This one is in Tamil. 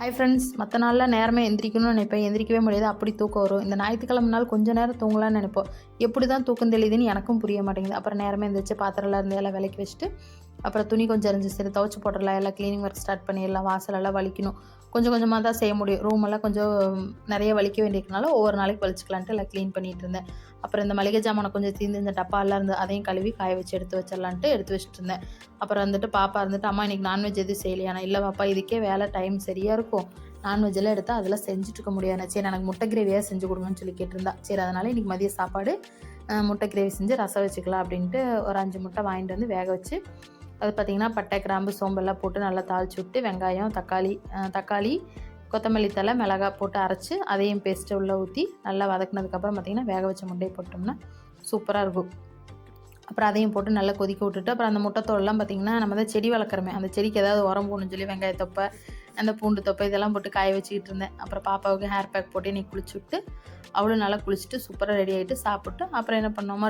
ஹை ஃப்ரெண்ட்ஸ் மற்ற நாளில் நேரமே எந்திரிக்கணும்னு நினைப்பேன். எந்திரிக்கவே முடியாது. அப்படி தூக்கம் வரும். இந்த ஞாயிற்றுக்கிழமை நாள் கொஞ்சம் நேரம் தூங்கலாம்னு நினைப்போம். எப்படி தான் தூக்கம் தெளியுதுன்னு எனக்கும் புரிய மாட்டேங்குது. அப்புறம் நேரமே எந்திரிச்சு பாத்திரம்லாம் இருந்து எல்லாம் விலைக்கு வச்சுட்டு அப்புறம் துணி கொஞ்சம் இருந்துச்சு. சரி துவச்சி போட்டுடலாம். எல்லாம் க்ளீனிங் ஒர்க் ஸ்டார்ட் பண்ணிடலாம் வாசலெல்லாம் வலிக்கணும். கொஞ்சம் கொஞ்சமாக தான் செய்ய முடியும். ரூம் எல்லாம் கொஞ்சம் நிறைய வலிக்க வேண்டியிருக்கனால ஒவ்வொரு நாளைக்கு வலிச்சுக்கலான்ட்டு எல்லாம் க்ளீன் பண்ணிட்டு இருந்தேன். அப்புறம் இந்த மளிகை ஜாமானை கொஞ்சம் தீர்ந்து இந்த டப்பாலாம் இருந்து அதையும் கழுவி காய வச்சு எடுத்து வச்சிடலான்ட்டு எடுத்து வச்சுட்டு இருந்தேன். அப்புறம் வந்துட்டு பாப்பா இருந்துட்டு அம்மா இன்னைக்கு நான்வெஜ் எதுவும் செய்யலையா? இல்லை பாப்பா இதுக்கே வேலை டைம் சரியாக இருக்கும். நான்வெஜ் எல்லாம் எடுத்தால் அதெல்லாம் செஞ்சுட்டு இருக்க முடியாது. சரி எனக்கு முட்டை கிரேவியாக செஞ்சு கொடுங்கன்னு சொல்லி கேட்டிருந்தா. சரி அதனால் இன்றைக்கி மதிய சாப்பாடு முட்டை கிரேவி செஞ்சு ரசம் வச்சுக்கலாம் அப்படின்ட்டு ஒரு அஞ்சு முட்டை வாங்கிட்டு வந்து வேக வச்சு அது பார்த்திங்கன்னா பட்டை கிராம்பு சோம்பெல்லாம் போட்டு நல்லா தாளிச்சு விட்டு வெங்காயம் தக்காளி தக்காளி கொத்தமல்லி தலை மிளகாய் போட்டு அரைச்சி அதையும் பேஸ்ட்டு உள்ளே ஊற்றி நல்லா வதக்குனதுக்கப்புறம் பார்த்திங்கன்னா வேக வச்ச முட்டையை போட்டோம்னா சூப்பராக இருக்கும். அப்புறம் அதையும் போட்டு நல்லா கொதிக்க விட்டுட்டு அப்புறம் அந்த முட்டைத்தோல்லாம் பார்த்திங்கன்னா நம்ம தான் செடி வளர்க்குறோமே அந்த செடிக்கு ஏதாவது உரம் போகணும்னு சொல்லி வெங்காய தொப்பை அந்த பூண்டு தொப்பை இதெல்லாம் போட்டு காய வச்சுக்கிட்டு இருந்தேன். அப்புறம் பாப்பாவுக்கு ஹேர் பேக் போட்டு நீ குளிச்சு விட்டு அவளும் நல்லா குளிச்சுட்டு சூப்பராக ரெடி ஆகிட்டு சாப்பிட்டு அப்புறம் என்ன பண்ணோமோ?